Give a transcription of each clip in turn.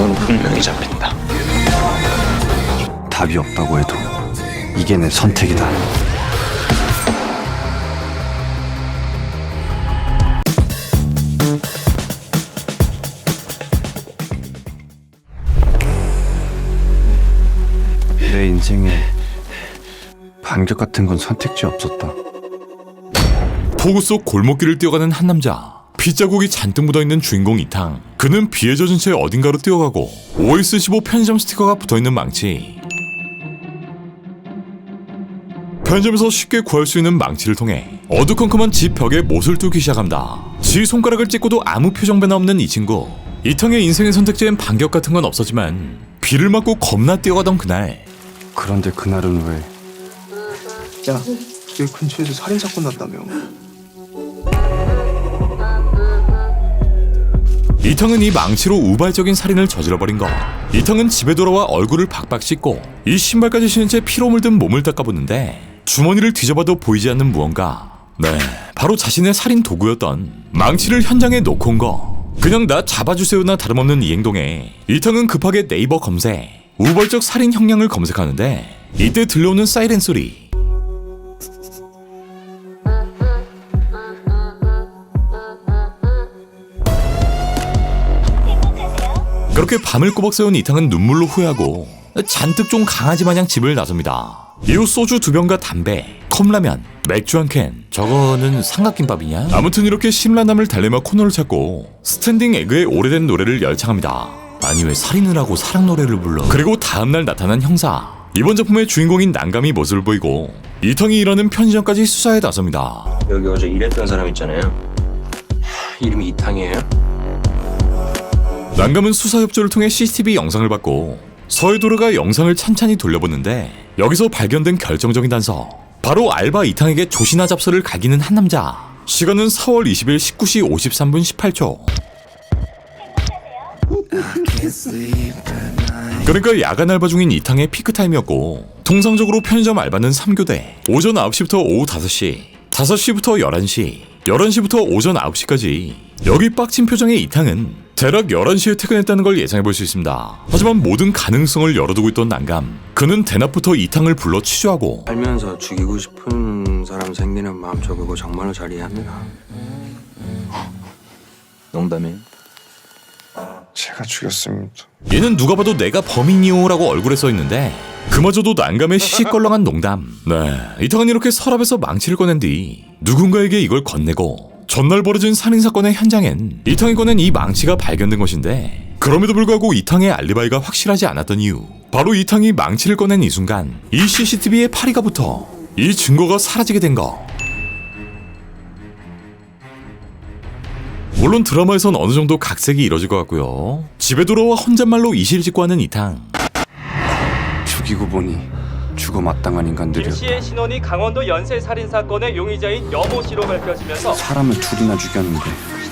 너는 분명히 잡힌다. 답이 없다고 해도 이게 내 선택이다. 내 인생에 반격 같은 건 선택지 없었다. 폭우 속 골목길을 뛰어가는 한 남자. 핏자국이 잔뜩 묻어있는 주인공 이탕. 그는 비에 젖은 채 어딘가로 뛰어가고 OS15 편의점 스티커가 붙어있는 망치. 편의점에서 쉽게 구할 수 있는 망치를 통해 어두컴컴한 집 벽에 못을 뚫기 시작합니다. 지 손가락을 찍고도 아무 표정 변화 없는 이 친구. 이탕의 인생의 선택지엔 반격 같은 건 없었지만 비를 맞고 겁나 뛰어가던 그날 그런데 그날은 왜 야, 여기 근처에서 살인 사건 났다며. 이탕은 이 망치로 우발적인 살인을 저질러버린 거. 이탕은 집에 돌아와 얼굴을 박박 씻고 이 신발까지 신은 채 피로 물든 몸을 닦아보는데 주머니를 뒤져봐도 보이지 않는 무언가. 네, 바로 자신의 살인 도구였던 망치를 현장에 놓고 온 거. 그냥 나 잡아주세요나 다름없는 이 행동에 이탕은 급하게 네이버 검색 우발적 살인 형량을 검색하는데 이때 들려오는 사이렌 소리. 그렇게 밤을 꼬박 새운 이탕은 눈물로 후회하고 잔뜩 좀 강아지 마냥 집을 나섭니다. 이후 소주 두 병과 담배, 컵라면, 맥주 한 캔. 저거는 삼각김밥이냐? 아무튼 이렇게 심란함을 달래며 코너를 찾고 스탠딩 에그의 오래된 노래를 열창합니다. 아니 왜 살인을 하고 사랑 노래를 불러? 그리고 다음날 나타난 형사. 이번 작품의 주인공인 난감이 모습을 보이고 이탕이 일하는 편의점까지 수사에 나섭니다. 여기 어제 일했던 사람 있잖아요. 하, 이름이 이탕이에요? 난감은 수사 협조를 통해 CCTV 영상을 받고 서해도로가 영상을 찬찬히 돌려보는데 여기서 발견된 결정적인 단서 바로 알바 이탕에게 조신화 잡서를 갈기는 한 남자. 시간은 4월 20일 19시 53분 18초. 그러니까 야간 알바 중인 이탕의 피크타임이었고 통상적으로 편의점 알바는 3교대. 오전 9시부터 오후 5시 5시부터 11시 11시부터 오전 9시까지 여기 빡친 표정의 이탕은 대략 11시에 퇴근했다는 걸 예상해 볼 수 있습니다. 하지만 모든 가능성을 열어두고 있던 난감 그는 대낮부터 이탕을 불러 취조하고 살면서 죽이고 싶은 사람 생기는 마음 저 그거 정말로 잘 이해합니다. 농담이에요? 제가 죽였습니다. 얘는 누가 봐도 내가 범인이오라고 얼굴에 써 있는데 그마저도 난감의 시시껄렁한 농담. 네, 이탕은 이렇게 서랍에서 망치를 꺼낸 뒤 누군가에게 이걸 건네고 전날 벌어진 살인 사건의 현장엔 이탕이 꺼낸 이 망치가 발견된 것인데 그럼에도 불구하고 이탕의 알리바이가 확실하지 않았던 이유 바로 이탕이 망치를 꺼낸 이 순간 이 CCTV에 파리가 붙어 이 증거가 사라지게 된 거. 물론 드라마에선 어느 정도 각색이 이뤄질 것 같고요. 집에 돌아와 혼잣말로 이실 짓고 하는 이탕. 죽이고 보니 죽어 마땅한 김 인간들이었다. 씨의 신원이 강원도 연쇄 살인 사건의 용의자인 여모 씨로 밝혀지면서 사람을 둘이나 죽였는데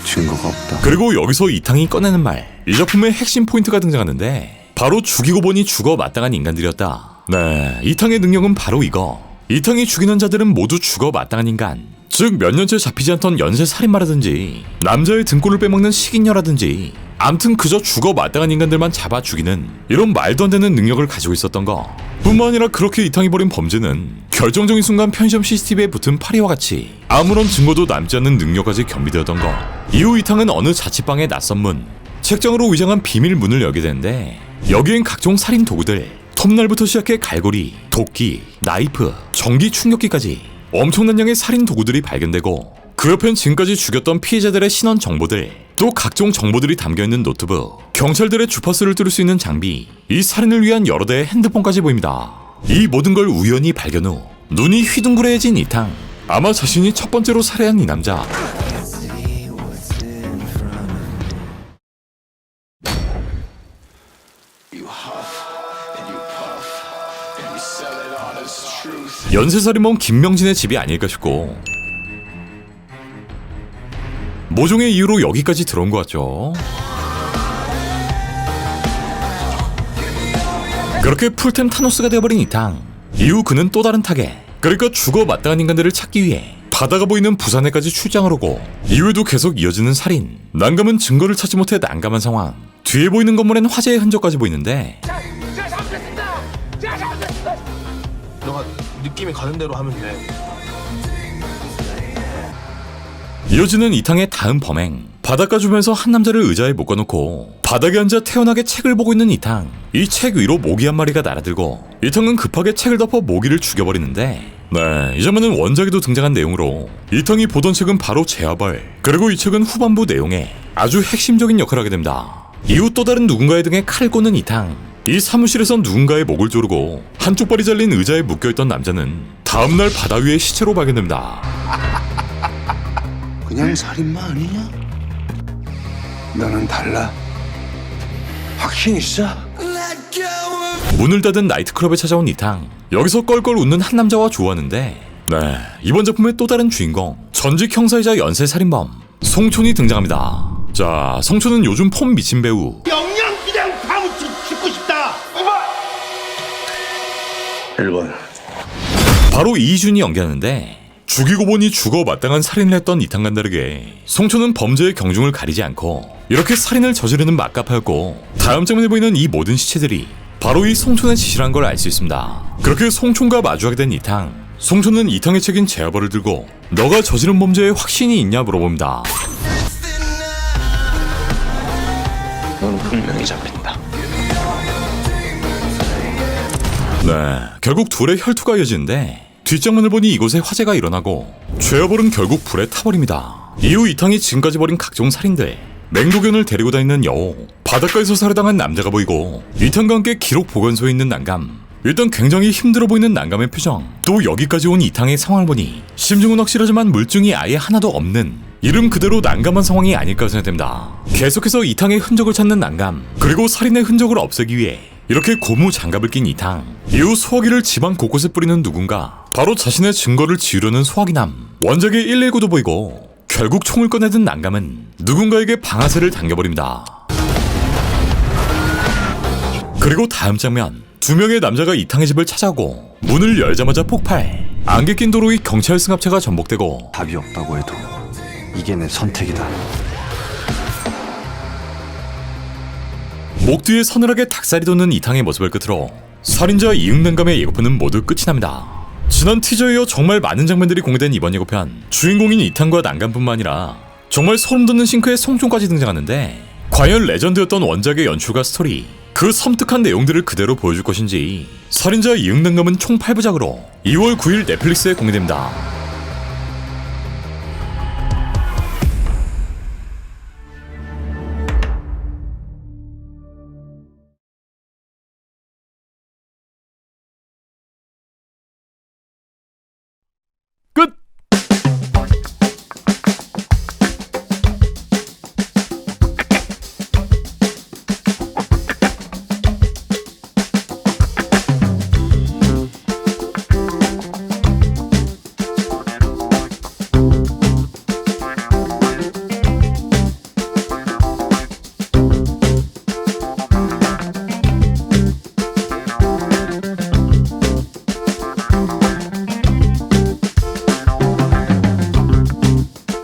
증거가 없다. 그리고 여기서 이탕이 꺼내는 말. 이 작품의 핵심 포인트가 등장하는데 바로 죽이고 보니 죽어 마땅한 인간들이었다. 네, 이탕의 능력은 바로 이거. 이탕이 죽이는 자들은 모두 죽어 마땅한 인간. 즉 몇 년째 잡히지 않던 연쇄 살인마라든지 남자의 등골을 빼먹는 식인녀라든지 암튼 그저 죽어 마땅한 인간들만 잡아 죽이는 이런 말도 안 되는 능력을 가지고 있었던 거. 뿐만 아니라 그렇게 이탕이 벌인 범죄는 결정적인 순간 편의점 CCTV에 붙은 파리와 같이 아무런 증거도 남지 않는 능력까지 겸비되었던 거. 이후 이탕은 어느 자취방의 낯선 문, 책장으로 위장한 비밀 문을 열게 되는데 여기엔 각종 살인 도구들, 톱날부터 시작해 갈고리, 도끼, 나이프, 전기 충격기까지 엄청난 양의 살인 도구들이 발견되고 그 옆엔 지금까지 죽였던 피해자들의 신원 정보들, 또 각종 정보들이 담겨있는 노트북, 경찰들의 주파수를 뚫을 수 있는 장비, 이 살인을 위한 여러 대의 핸드폰까지 보입니다. 이 모든 걸 우연히 발견 후 눈이 휘둥그레해진 이탕. 아마 자신이 첫 번째로 살해한 이 남자. 연쇄살인범 김명진의 집이 아닐까 싶고 모종의 이유로 여기까지 들어온 것 같죠. 그렇게 풀템 타노스가 되어버린 이탕. 이후 그는 또 다른 타겟. 그러니까 죽어 마땅한 인간들을 찾기 위해 바다가 보이는 부산에까지 출장을 오고 이후에도 계속 이어지는 살인. 난감은 증거를 찾지 못해 난감한 상황. 뒤에 보이는 건물엔 화재의 흔적까지 보이는데 느낌이 가는 대로 하면 돼. 이어지는 이탕의 다음 범행. 바닷가 주변에서 한 남자를 의자에 묶어놓고 바닥에 앉아 태연하게 책을 보고 있는 이탕. 이 책 위로 모기 한 마리가 날아들고 이탕은 급하게 책을 덮어 모기를 죽여버리는데 네, 이 장면은 원작에도 등장한 내용으로 이탕이 보던 책은 바로 제아벌 그리고 이 책은 후반부 내용에 아주 핵심적인 역할을 하게 됩니다. 이후 또 다른 누군가의 등에 칼을 꽂는 이탕. 이 사무실에선 누군가의 목을 조르고 한쪽 발이 잘린 의자에 묶여있던 남자는 다음날 바다 위에 시체로 발견됩니다. 그냥 살인마 아니냐? 너는 달라. 확신 있어? 문을 닫은 나이트클럽에 찾아온 이탕. 여기서 껄껄 웃는 한 남자와 좋아하는데 네 이번 작품의 또 다른 주인공 전직 형사이자 연쇄 살인범 송촌이 등장합니다. 자 송촌은 요즘 폼 미친 배우 1번. 바로 이준이 연기하는데 죽이고 보니 죽어 마땅한 살인을 했던 이탕과 다르게 송초는 범죄의 경중을 가리지 않고 이렇게 살인을 저지르는 막가파였고 다음 장면에 보이는 이 모든 시체들이 바로 이 송촌의 짓이란 걸 알 수 있습니다. 그렇게 송촌과 마주하게 된 이탕 송촌은 이탕의 책인 제아벌을 들고 너가 저지른 범죄에 확신이 있냐 물어봅니다. 너는 분명히 잡힌다. 네, 결국 둘의 혈투가 이어지는데 뒷장면을 보니 이곳에 화재가 일어나고 죄어벌은 결국 불에 타버립니다. 이후 이탕이 지금까지 벌인 각종 살인들, 맹독연을 데리고 다니는 여우, 바닷가에서 살해당한 남자가 보이고 이탕과 함께 기록 보관소에 있는 난감. 일단 굉장히 힘들어 보이는 난감의 표정. 또 여기까지 온 이탕의 상황을 보니 심증은 확실하지만 물증이 아예 하나도 없는 이름 그대로 난감한 상황이 아닐까 생각됩니다. 계속해서 이탕의 흔적을 찾는 난감, 그리고 살인의 흔적을 없애기 위해 이렇게 고무 장갑을 낀 이탕. 이후 소화기를 집안 곳곳에 뿌리는 누군가. 바로 자신의 증거를 지우려는 소화기남. 원작의 119도 보이고 결국 총을 꺼내든 난감은 누군가에게 방아쇠를 당겨버립니다. 그리고 다음 장면. 두 명의 남자가 이탕의 집을 찾아오고 문을 열자마자 폭발. 안개 낀 도로의 경찰 승합차가 전복되고 답이 없다고 해도 이게 내 선택이다. 목 뒤에 서늘하게 닭살이 돋는 이탕의 모습을 끝으로 살인자 이응난감의 예고편은 모두 끝이 납니다. 지난 티저에 이어 정말 많은 장면들이 공개된 이번 예고편 주인공인 이탕과 난감뿐만 아니라 정말 소름 돋는 싱크의 송종까지 등장하는데 과연 레전드였던 원작의 연출과 스토리 그 섬뜩한 내용들을 그대로 보여줄 것인지 살인자 이응난감은 총 8부작으로 2월 9일 넷플릭스에 공개됩니다.